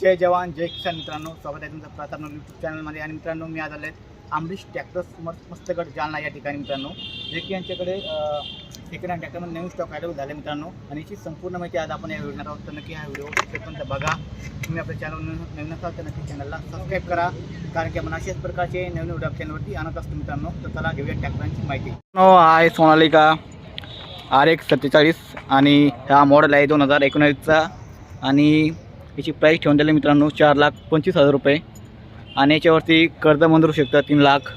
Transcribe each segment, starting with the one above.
जय जवान जय किसान मित्रांनो. स्वागत आहे तुमचं प्रताप यूट्यूब चॅनलमध्ये आणि मित्रांनो मी आज आले आहे आंबरीश ट्रॅक्टर्स मस्त मस्तगड जालना या ठिकाणी मित्रांनो. जे की यांच्याकडे सेकंड टॅक्टरमध्ये ट्रॅक्टरमध्ये नवीन स्टॉक अवेलेबल झाले मित्रांनो. आणि याची संपूर्ण माहिती आज आपण या व्हिडिओ आहोत. तर नक्की हा व्हिडिओ शेवटपर्यंत बघा. तुम्ही आपल्या चॅनल नवीन असाल तर नक्की चॅनलला सबस्क्राईब करा. कारण की आपण अशाच प्रकारचे नवीन व्हिडिओ चॅनलवरती आणत असतो मित्रांनो. तर चला घेऊया ट्रॅक्टरांची माहिती. आहे सोनालिका आर एक सत्तेचाळीस. आणि हा मॉडेल आहे दोन हजार एकोणावीसचा आणि याची प्राईस ठेवून दिली मित्रांनो चार लाख पंचवीस हजार रुपये. आणि याच्यावरती कर्ज मंजूर होऊ शकतं तीन लाख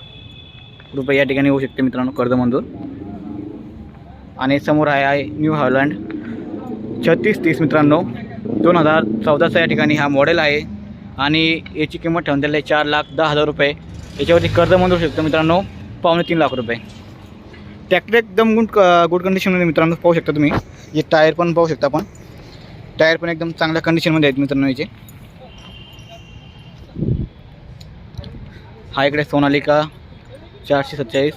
रुपये या ठिकाणी होऊ शकते मित्रांनो कर्ज मंजूर. आणि समोर आहे आहे न्यू हॉलँड छत्तीस तीस मित्रांनो दोन हजार चौदाचा या ठिकाणी हा मॉडेल आहे. आणि याची किंमत ठेवून दिली आहे चार लाख दहा हजार रुपये. याच्यावरती कर्ज मंजूर होऊ शकतं मित्रांनो पावणे तीन लाख रुपये. ट्रॅक्टर एकदम गुड गुड कंडिशनमध्ये मित्रांनो पाहू शकता तुम्ही. हे टायर पण पाहू शकता आपण. टायर पण एकदम चांगल्या कंडिशनमध्ये आहेत मित्रांनो याचे. हा इकडे सोनालिका चारशे सत्तेचाळीस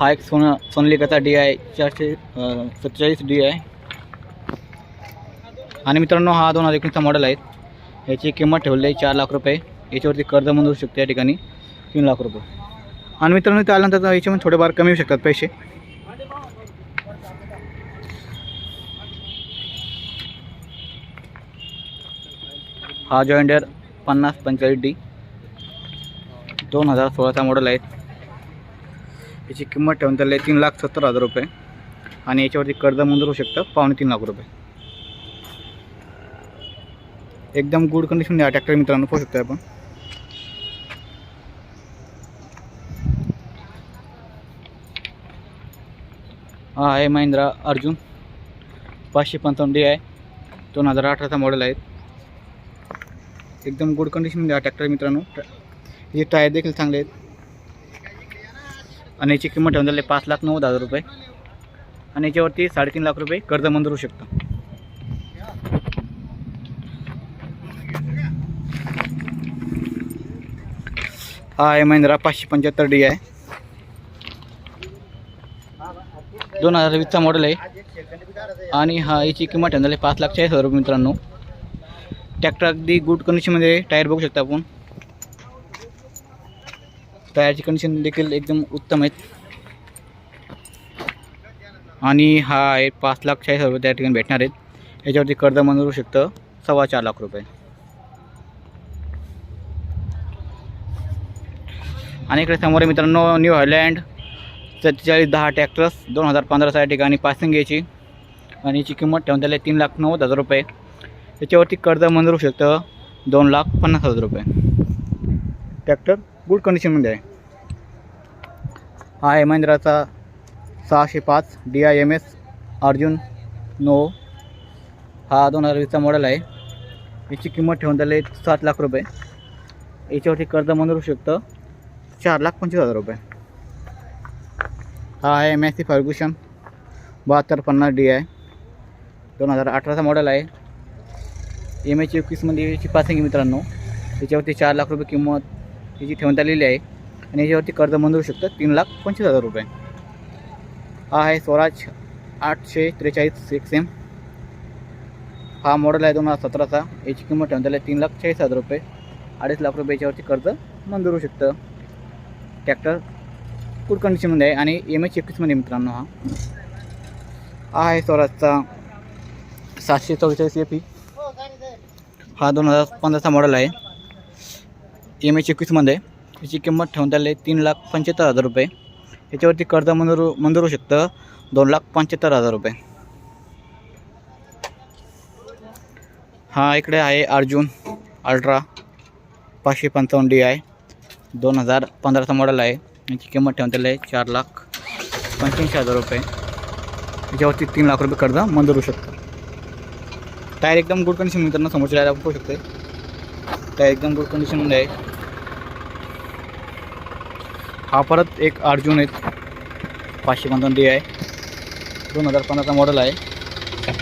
हा एक सोना सोनालिकाचा डी आहे चारशे सत्तेचाळीस डी आहे आणि मित्रांनो हा दोन हजार एकोणीसचा मॉडेल आहे. याची किंमत ठेवली आहे चार लाख रुपये. याच्यावरती कर्ज मंजूर होऊ शकते या ठिकाणी तीन लाख रुपये. आणि मित्रांनो ते आल्यानंतर याच्यामध्ये थोडेफार कमी होऊ शकतात पैसे. हा जॉईंडर पन्नास पंचेचाळीस डी. दोन हजार सोळाचा मॉडेल आहे. याची किंमत ठेवून त्याला तीन लाख सत्तर हजार रुपये. आणि याच्यावरती कर्ज मंजूर होऊ शकतं पावणे तीन लाख रुपये. एकदम गुड कंडिशन या ट्रॅक्टर मित्रांनो पाहू शकतो आपण. हा आहे महिंद्रा अर्जुन. पाचशे पंचावन्न डी आहे. दोन हजार अठराचा मॉडेल आहे. एकदम गुड कंडिशनमध्ये हा ट्रॅक्टर मित्रांनो. हे टायर देखील चांगले आहेत. आणि याची किंमत ठेवून झाली पाच लाख नव्वद हजार रुपये. आणि याच्यावरती साडेतीन लाख रुपये कर्ज मंजूर होऊ शकतं. हा आहे महिंद्रा पाचशे पंच्याहत्तर डी आहे दोन हजार वीसचा मॉडेल आहे. आणि हा याची किंमत ठेवून झाली पाच लाख चाळीस हजार रुपये मित्रांनो. ट्रॅक्टर अगदी गुड कंडिशनमध्ये टायर बघू शकता आपण. टायरची कंडिशन देखील एकदम उत्तम आहेत. आणि हा आहे पाच लाख चाळीस हजार रुपये त्या ठिकाणी भेटणार आहेत. याच्यावरती कर्ज मंजूर होऊ शकतं. सव्वा चार लाख रुपये. आणि इकडे समोर आहे मित्रांनो न्यू हॉलँड सत्तेचाळीस दहा ट्रॅक्टर्स दोन हजार पंधराचा या ठिकाणी पासिंग घ्यायची. आणि याची किंमत ठेवून त्याला तीन लाख नव्वद हजार रुपये. याच्यावरती कर्ज मंजूर होऊ शकतं. दोन लाख पन्नास हजार रुपये. ट्रॅक्टर गुड कंडिशनमध्ये आहे. हा आहे महिंद्राचा सहाशे पाच D I M S Arjun no. हा दोन हजार वीसचा मॉडेल आहे. याची किंमत ठेवून त्याला सात लाख रुपये. याच्यावरती कर्ज मंजूर होऊ शकतं. चार लाख पंचवीस हजार रुपये. हा आहे सी फर्ग्युशन बहात्तर पन्नास डी आहे दोन हजार अठराचा मॉडेल आहे. एम एच एकवीसमध्ये याची पासिंग आहे मित्रांनो. त्याच्यावरती चार लाख रुपये किंमत याची ठेवण्यात आलेली आहे. आणि याच्यावरती कर्ज मंजूर होऊ शकतं. तीन लाख पंचवीस हजार रुपये. हा आहे स्वराज आठशे त्रेचाळीस सिक्स एम हा मॉडेल आहे दोन हजार सतराचा. याची किंमत ठेवण्यात आली आहे तीन लाख चाळीस हजार रुपये. अडीच लाख रुपये याच्यावरती कर्ज मंजूर होऊ शकतं. ट्रॅक्टर गुड कंडिशनमध्ये आहे. आणि एम एच एकवीसमध्ये मित्रांनो हा. हा आहे स्वराजचा सातशे चव्वेचाळीस एफ ई हा दोन हजार पंधराचा मॉडेल आहे. एम एच एकवीसमध्ये याची किंमत ठेवून त्याला तीन लाख पंच्याहत्तर हजार रुपये. याच्यावरती कर्ज मंजूर मंजूर होऊ शकतं. दोन लाख पंच्याहत्तर हजार रुपये. हा इकडे आहे अर्जुन अल्ट्रा पाचशे पंचावन्न डी आहे दोन हजार पंधराचा मॉडेल आहे. याची किंमत ठेवून त्याला चार लाख पंच्याऐंशी हजार रुपये. याच्यावरती तीन लाख रुपये कर्ज मंजूर होऊ शकतं. टायर एकदम गुड कंडिशन मित्रांनो समोरच्या टायर आपण पाहू शकतो टायर एकदम गुड कंडिशनमध्ये आहे. हा परत एक अर्जुन आहे पाचशे पंचावन्न डी आहे. दोन हजार पंधराचा मॉडेल आहे.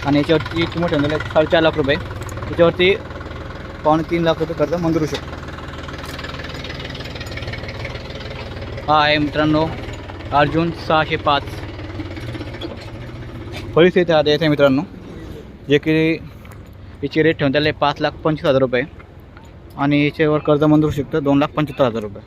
आणि याच्यावरती किंमत ठेवलेली आहे साडेचार लाख रुपये. त्याच्यावरती पावणे तीन लाख रुपये कर्ज मंजूर होऊ शकतो. हा आहे मित्रांनो अर्जुन सहाशे पाच. परिस्थिती आता येते मित्रांनो. जे की याची रेट ठेवून त्याला पाच लाख पंचवीस हजार रुपये. आणि याच्यावर कर्ज मंजूर होऊ शकतं दोन लाख पंच्याहत्तर हजार रुपये.